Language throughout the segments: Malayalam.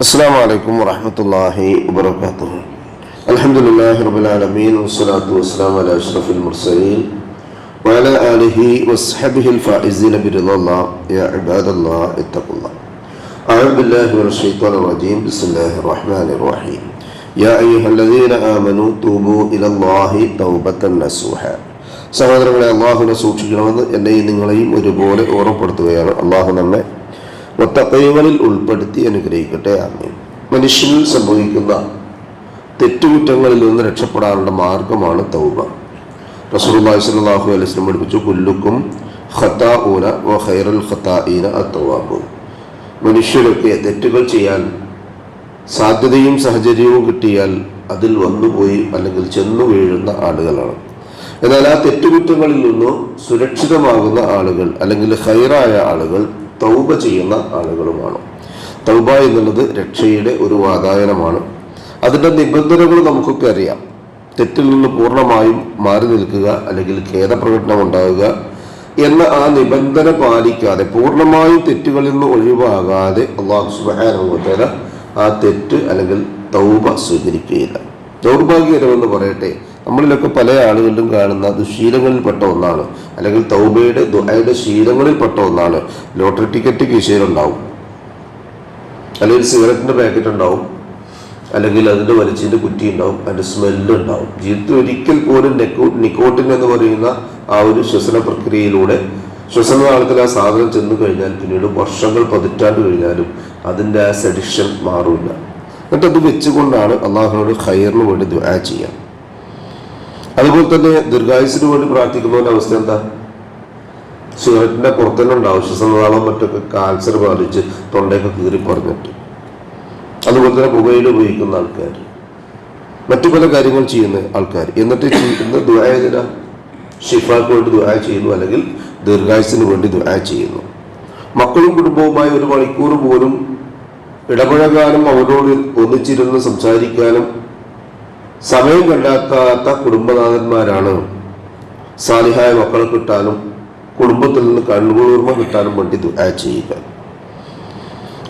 السلام عليكم ورحمة الله وبركاته الحمد لله رب العالمين والصلاة والسلام على أشرف المرسلين وعلى آله وصحبه الفائزين برضا الله يا عباد الله اتقوا الله أعوذ بالله من الشيطان الرجيم بسم الله الرحمن الرحيم يا أيها الذين آمنوا توبوا إلى الله توبة نصوحا സഹോദരങ്ങളെ അള്ളാഹുനെ സൂക്ഷിക്കണമെന്ന് എന്നെയും നിങ്ങളെയും ഒരുപോലെ ഓർമ്മപ്പെടുത്തുകയാണ് അള്ളാഹു നമ്മെ ഒത്തക്കൈകളിൽ ഉൾപ്പെടുത്തി അനുഗ്രഹിക്കട്ടെ ആമീൻ. മനുഷ്യനിൽ സംഭവിക്കുന്ന തെറ്റുകുറ്റങ്ങളിൽ നിന്ന് രക്ഷപ്പെടാനുള്ള മാർഗമാണ് തൗബ. റസൂർബായ് അലൈഹി വസല്ലം പഠിപ്പിച്ചു കുല്ലുക്കും ഖത്താഊന വ ഖൈറുൽ ഖത്താഈന അത്തവാബു. മനുഷ്യരൊക്കെ തെറ്റുകൾ ചെയ്യാൻ സാധ്യതയും സാഹചര്യവും കിട്ടിയാൽ അതിൽ വന്നുപോയി അല്ലെങ്കിൽ ചെന്നു വീഴുന്ന ആളുകളാണ്. എന്നാൽ ആ തെറ്റുകുറ്റങ്ങളിൽ നിന്നും സുരക്ഷിതമാകുന്ന ആളുകൾ അല്ലെങ്കിൽ ഹൈറായ ആളുകൾ തൗബ ചെയ്യുന്ന ആളുകളുമാണ്. തൗബ എന്നുള്ളത് രക്ഷയുടെ ഒരു വാതായനമാണ്. അതിന്റെ നിബന്ധനകൾ നമുക്കൊക്കെ അറിയാം. തെറ്റിൽ നിന്ന് പൂർണമായും മാറി നിൽക്കുക അല്ലെങ്കിൽ ഖേദപ്രകടനം ഉണ്ടാകുക എന്ന ആ നിബന്ധന പാലിക്കാതെ പൂർണമായും തെറ്റുകളിൽ നിന്ന് ഒഴിവാകാതെ അള്ളാഹു സുബാനുഭവത്തേന ആ തെറ്റ് അല്ലെങ്കിൽ തൗബ സ്വീകരിക്കുകയില്ല. ദൗർഭാഗ്യകരമെന്ന് പറയട്ടെ നമ്മളിലൊക്കെ പല ആളുകളിലും കാണുന്ന ദുശീലങ്ങളിൽപ്പെട്ട ഒന്നാണ്. അല്ലെങ്കിൽ തൗബയുടെ ദുആയുടെ ശീലങ്ങളിൽപ്പെട്ട ഒന്നാണ്. ലോട്ടറി ടിക്കറ്റ് കീശയിലുണ്ടാവും. അല്ലെങ്കിൽ സിഗരറ്റിന്റെ പാക്കറ്റ് ഉണ്ടാവും. അല്ലെങ്കിൽ അതിന്റെ വലിച്ചിന്റെ കുറ്റി ഉണ്ടാവും. അതിന്റെ സ്മെല്ല് ഉണ്ടാവും. ജീവിതത്തിൽ ഒരിക്കൽ പോലും നെക്കോ നിക്കോട്ടിൻ എന്ന് പറയുന്ന ആ ഒരു ശ്വസന പ്രക്രിയയിലൂടെ ശ്വസന കാലത്തിൽ ആ സാധനം ചെന്നു കഴിഞ്ഞാൽ പിന്നീട് വർഷങ്ങൾ പതിറ്റാണ്ട് കഴിഞ്ഞാലും അതിന്റെ ആ സെഡിഷൻ മാറില്ല എന്നിട്ട് അത് വെച്ചുകൊണ്ടാണ് അള്ളാഹുനോട് ഖൈറിന് വേണ്ടി ദുആ ചെയ്യാം. അതുപോലെ തന്നെ ദീർഘായുസിന് വേണ്ടി പ്രാർത്ഥിക്കുന്നവന്റെ അവസ്ഥ എന്താ? സിഗരറ്റിന്റെ പുറത്തന്നെ ഉണ്ടാവും ശ്വസനനാളം മറ്റൊക്കെ കാൻസർ ബാധിച്ച് തൊണ്ടയൊക്കെ കീറി പറഞ്ഞിട്ട്. അതുപോലെ തന്നെ പുകയില ഉപയോഗിക്കുന്ന ആൾക്കാർ മറ്റു പല കാര്യങ്ങൾ ചെയ്യുന്ന ആൾക്കാർ എന്നിട്ട് ചെയ്യുന്ന ദുരായതിന ഷിഫാക്ക് വേണ്ടി ദുരായ ചെയ്യുന്നു അല്ലെങ്കിൽ ദീർഘായുസിന് വേണ്ടി ദുരായ ചെയ്യുന്നു. മക്കളും കുടുംബവുമായി ഒരു മണിക്കൂർ പോലും ഇടപഴകാനും അവരോട് ഒന്നിച്ചിരുന്ന് സംസാരിക്കാനും സമയം കണ്ടെത്താത്ത കുടുംബനാഥന്മാരാണ്. സാലിഹായ മക്കളെ കിട്ടാനും കുടുംബത്തിൽ നിന്ന് കണ്ണുകൂർമ്മ കിട്ടാനും വേണ്ടി ചെയ്യുക.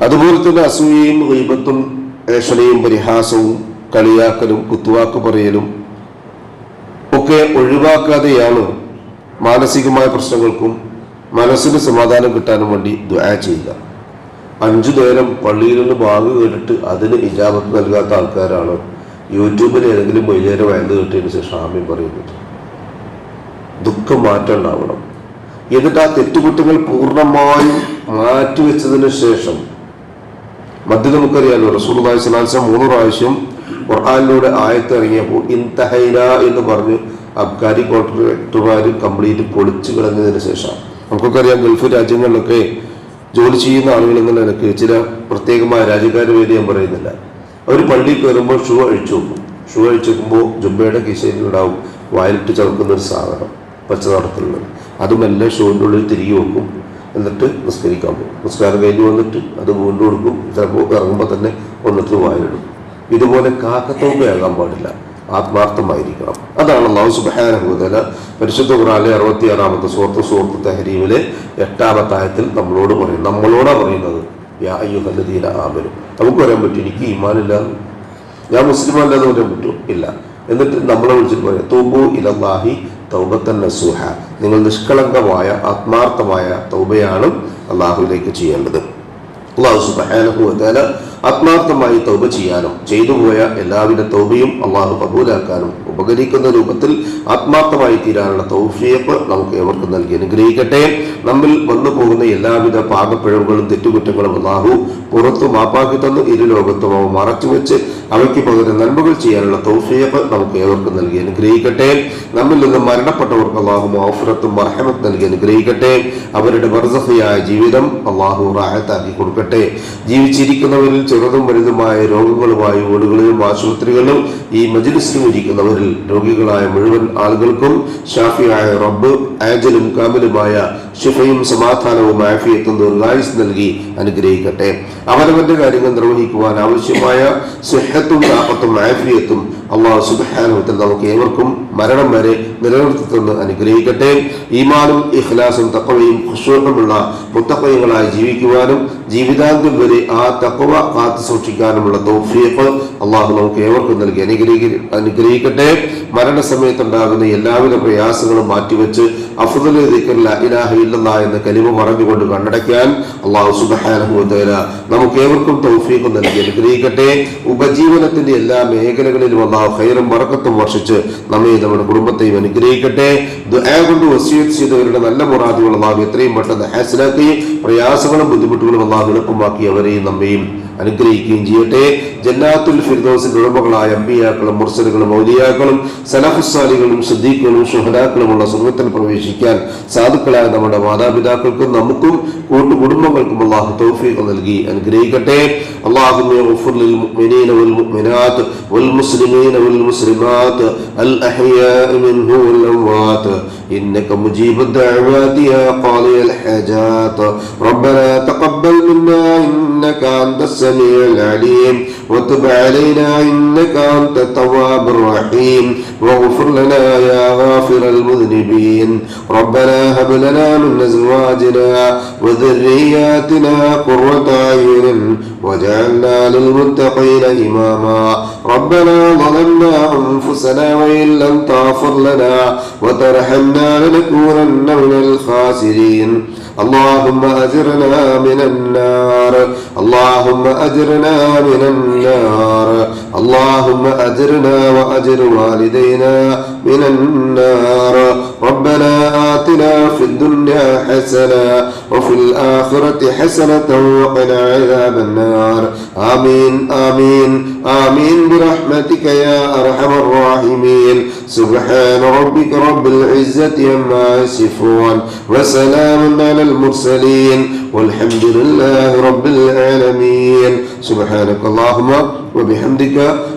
അതുപോലെ തന്നെ അസൂയയും ഗൈബത്തും ഏഷണയും പരിഹാസവും കളിയാക്കലും കുത്തുവാക്ക് പറയലും ഒക്കെ ഒഴിവാക്കാതെയാണ് മാനസികമായ പ്രശ്നങ്ങൾക്കും മനസ്സിന് സമാധാനം കിട്ടാനും വേണ്ടി ദുആ ചെയ്യുക. അഞ്ചു നേരം പള്ളിയിൽ നിന്ന് ബാഗ് കേട്ടിട്ട് അതിന് ഇജാബത്ത് നൽകാത്ത ആൾക്കാരാണ് യൂട്യൂബിൽ ഏതെങ്കിലും വൈകുന്നേരം വയന്ന് കിട്ടിയതിന് ശേഷം ആമി പറയുന്നത് ദുഃഖം മാറ്റം ഉണ്ടാവണം. എന്നിട്ട് ആ തെറ്റുകുറ്റങ്ങൾ പൂർണമായും മാറ്റിവെച്ചതിന് ശേഷം മധ്യ നമുക്കറിയാലോ റസൂൽ സ്വലാസം മൂന്ന് പ്രാവശ്യം ഖുർആാനിലൂടെ ആയത്തിറങ്ങിയപ്പോൾ ഇൻതഹൈന എന്ന് പറഞ്ഞ് അബ്കാരി കോൺട്രാക്ടർമാർ കംപ്ലീറ്റ് പൊളിച്ചു കളഞ്ഞതിന് ശേഷം. നമുക്കൊക്കെ അറിയാം ഗൾഫ് രാജ്യങ്ങളിലൊക്കെ ജോലി ചെയ്യുന്ന ആളുകൾ എന്ന നിലയ്ക്ക് ചില പ്രത്യേകമായ രാജ്യക്കാരുടെ പേര് ഞാൻ പറയുന്നില്ല. അവർ പള്ളിയിൽ കയറുമ്പോൾ ഷൂ അഴിച്ചു വെക്കും. ഷൂ അഴിച്ചു വെക്കുമ്പോൾ ജുബയുടെ കിശയിലുണ്ടാവും വയലിട്ട് ചവക്കുന്ന ഒരു സാധനം പച്ച നടത്തുള്ളത് അതും എല്ലാ ഷൂവിന്റെ ഉള്ളിൽ തിരികെ വെക്കും. എന്നിട്ട് നിസ്കരിക്കാൻ പോകും. നിസ്കാരം കഴിഞ്ഞ് വന്നിട്ട് അത് വീണ്ടും കൊടുക്കും ചിലപ്പോൾ ഇറങ്ങുമ്പോൾ തന്നെ ഒന്നിട്ട് വായിലിടും. ഇതുപോലെ കാക്കത്തോമ്പയാകാൻ പാടില്ല. ആത്മാർത്ഥമായിരിക്കണം. അതാണ് അള്ളാഹു സുബാനുഭൂതല പരിശുദ്ധ ഖുറാനിലെ അറുപത്തിയാറാമത്തെ സുഹൃത്ത് സുഹൃത്ത് തഹരീമിലെ എട്ടാമത്തായത്തിൽ നമ്മളോട് പറയും നമ്മളോടാണ് പറയുന്നത്. യാ നമുക്ക് പറയാൻ പറ്റും എനിക്ക് ഈമാനില്ല ഞാൻ മുസ്ലിം അല്ലെന്ന് പറയാൻ പറ്റും ഇല്ല. എന്നിട്ട് നമ്മളെ വിളിച്ചിട്ട് പറയാം തൗബു ഇലല്ലാഹി തൗബത്തൻ നസൂഹ. നിങ്ങൾ നിഷ്കളങ്കമായ ആത്മാർത്ഥമായ തൗബയാണ് അള്ളാഹുവിലേക്ക് ചെയ്യേണ്ടത്. അള്ളാഹു വതാല ആത്മാർത്ഥമായി തൗബ ചെയ്യാനും ചെയ്തുപോയ എല്ലാവിധ തൗബയും അള്ളാഹു കബൂലാക്കാനും ഉപകരിക്കുന്ന രൂപത്തിൽ ആത്മാർത്ഥമായി തീരാനുള്ള തൗഫിയപ്പ് നമുക്ക് ഏവർക്കും നൽകി അനുഗ്രഹിക്കട്ടെ. നമ്മിൽ വന്നു പോകുന്ന എല്ലാവിധ പാകപ്പിഴവുകളും തെറ്റുകുറ്റങ്ങളും അള്ളാഹു പുറത്തു മാപ്പാക്കി തന്നു. ഇരു ലോകത്തും അവ മറച്ചു വെച്ച് അവയ്ക്ക് പകരം നന്മകൾ ചെയ്യാനുള്ള തൗഫിയപ്പ് നമുക്ക് ഏവർക്കും നൽകി അനുഗ്രഹിക്കട്ടെ. നമ്മിൽ നിന്ന് മരണപ്പെട്ടവർക്ക് അള്ളാഹു മൗഫുറത്തും മർഹമത്ത് നൽകി അനുഗ്രഹിക്കട്ടെ. അവരുടെ വർദ്ധയായ ജീവിതം അള്ളാഹു റാഹത്താക്കി കൊടുക്കട്ടെ. ജീവിച്ചിരിക്കുന്നവരിൽ ചെറുതും വലുതുമായ രോഗങ്ങളുമായി വീടുകളിലും ആശുപത്രികളിലും ഈ മജിലിസിലും ഇരിക്കുന്നവരിൽ രോഗികളായ മുഴുവൻ ആളുകൾക്കും ഷാഫിയായ റബ്ബ് ആജലും കാമലുമായ ഷിഫയും സമാധാനവും ആഫിയത്തും ദീർഘായുസ് നൽകി അനുഗ്രഹിക്കട്ടെ. അവനവന്റെ കാര്യങ്ങൾ നിർവഹിക്കുവാൻ ആവശ്യമായ സിഹത്തും താപത്തും ആഫിയത്തും അള്ളാഹു സുബാനുത്തിൽ നമുക്ക് ഏവർക്കും മരണം വരെ നിലനിർത്തി തന്ന് അനുഗ്രഹിക്കട്ടെ. ഈമാനും ഇഖ്ലാസും തക്കവയും ഖുശൂറുമുള്ള മുത്തക്കയങ്ങളായി ജീവിക്കുവാനും ജീവിതാന്ത്യം വരെ ആ തക്കവ കാത്തു സൂക്ഷിക്കാനുമുള്ള തൗഫീഖ് അള്ളാഹു നമുക്ക് ഏവർക്കും നൽകി. അനുഗ്രഹി അനുഗ്രഹിക്കട്ടെ. മരണസമയത്തുണ്ടാകുന്ന എല്ലാവിധ പ്രയാസങ്ങളും മാറ്റിവെച്ച് അഫുദൽ ഇലാഹ എന്ന കലിമ പറഞ്ഞുകൊണ്ട് കണ്ണടയ്ക്കാൻ അള്ളാഹു സുബഹാനുഭവത്തേല നമുക്ക് ഏവർക്കും തൗഫീഖ് നൽകി. അനുഗ്രഹിക്കട്ടെ. ഉപജീവനത്തിന്റെ എല്ലാ മേഖലകളിലും അള്ളാഹു ഹൈറും വറക്കത്തും വർഷിച്ച് നമ്മെ നമ്മുടെ കുടുംബത്തെയും അനുഗ്രഹിക്കട്ടെ. കൊണ്ട് വസിയത്ത് ചെയ്തവരുടെ നല്ല മുറാദുകൾ അള്ളാഹു എത്രയും പെട്ടെന്ന് ഹാസിലാക്കി. പ്രയാസങ്ങളും ബുദ്ധിമുട്ടുകളും അള്ളാഹു എളുപ്പമാക്കി അവരെയും നമ്മയും അനുഗ്രഹിക്കുകയും ചെയ്യട്ടെ ജന്നാത്തുൽ ഫിർദോസിന്റെ ഉടമകളായ അമ്പിയാക്കളും മുർസലുകളും ഔലിയാക്കളും സലഫുസാലികളും സിദ്ദീഖുകളും ഷുഹദാക്കളുമുള്ള സ്വർഗത്തിൽ പ്രവേശിക്കാൻ സാധുക്കളായ നമ്മുടെ മാതാപിതാക്കൾക്കും നമുക്കും കൂട്ടുകുടുംബങ്ങൾക്കും അള്ളാഹു തൗഫീഖ് നൽകി അനുഗ്രഹിക്കട്ടെ اللهم اغفر للمؤمنين والمؤمنات والمسلمين والمسلمات الأحياء منه والأموات إنك مجيب الدعوات يا قاضي الحاجات. ربنا تقبل منا إنك أنت السميع العليم. وتب علينا إنك أنت التواب الرحيم. واغفر لنا يا غافر المذنبين. ربنا هب لنا من أزواجنا وذرياتنا قرة أعين. وجعلنا للمتقين إماما. ربنا ظلمنا أنفسنا وإن لم تغفر لنا وترحمنا لنكونن من الخاسرين اللهم أجرنا من النار اللهم أجرنا من النار اللهم أجرنا وأجر والدينا من النار. ربنا آتنا في الدنيا حسنة وفي الآخرة حسنة وقنا عذاب النار. آمين آمين آمين برحمتك يا أرحم الراحمين. سبحان ربك رب العزة عما يصفون وسلام على المرسلين والحمد لله رب العالمين. سبحانك اللهم وبحمدك